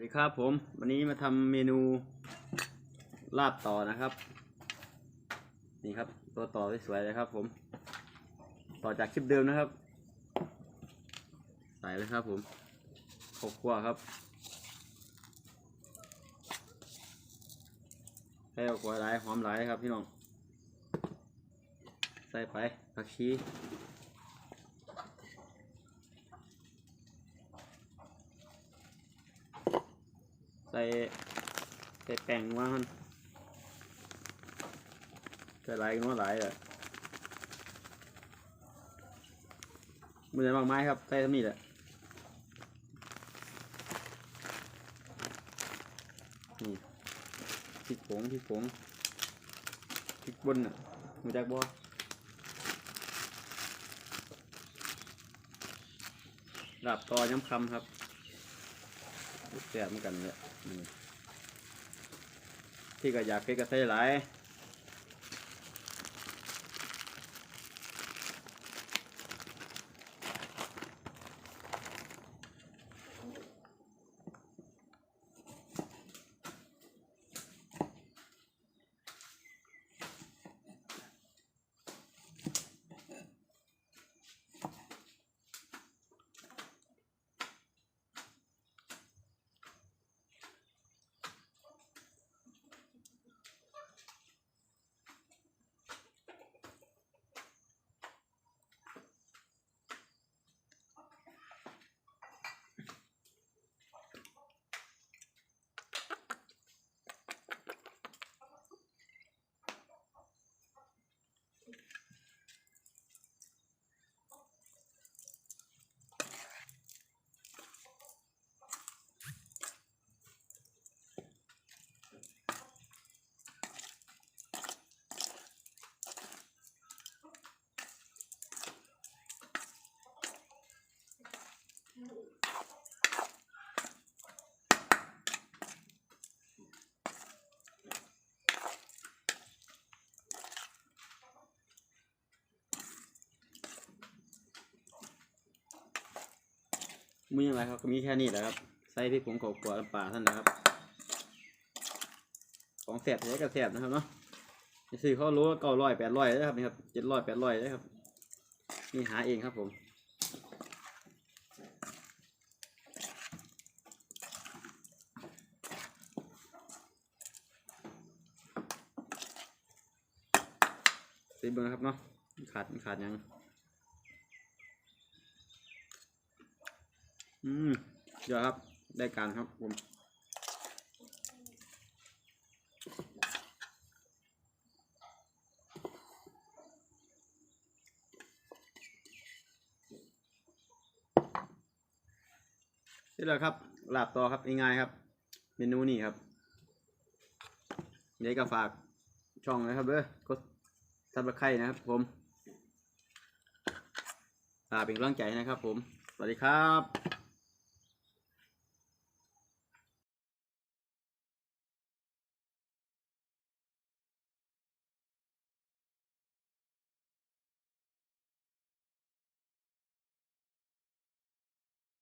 สวัสดีครับผมวันนี้มาทำเมนูลาบต่อนะครับ นี่ครับ ตัวต่อสวยๆเลยครับ ผม ต่อจากคลิปเดิมนะครับ ใส่เลยครับ ผมข้าวคั่วครับให้เอาขัวหลายหอมหลายครับพี่น้อง ใส่ไปผักชี ใส่ใส่แป้งว่ามันใส่หลายกัวหลายเลยมือไหนบางไม้ครับใส่ทั้งนี้แหละนี่พริกผงพริกผงพริกบนอะมือจักบ่ลาบต่อย้ำคำครับ แซ่บเหมือนกันเนี่ยที่ก็อยากเก็กระใส่หลาย มีอะไรครับก็มีแค่นี้แหละครับ ใส่พริกผงขาวขัวน้ำปลาท่านนะครับ ของแสบใช้กับแสบนะครับเนาะจะซื้อเขารู้เก้าร้อยแปดร้อยนะครับนี่ครับเจ็ดร้อยแปดร้อยนะครับ นี่หาเองครับผมซีเบิ้งนะครับเนาะขาดขาดยัง อืมเดี๋ยวครับ ได้การครับผมนี่แหละครับลาบต่อครับง่ายๆครับ เมนูนี้ครับเดี๋ยวก็ฝากช่องนะครับเด้อกดซับสไครต์นะครับผมฝากเป็นกำลังใจนะครับผม สวัสดีครับ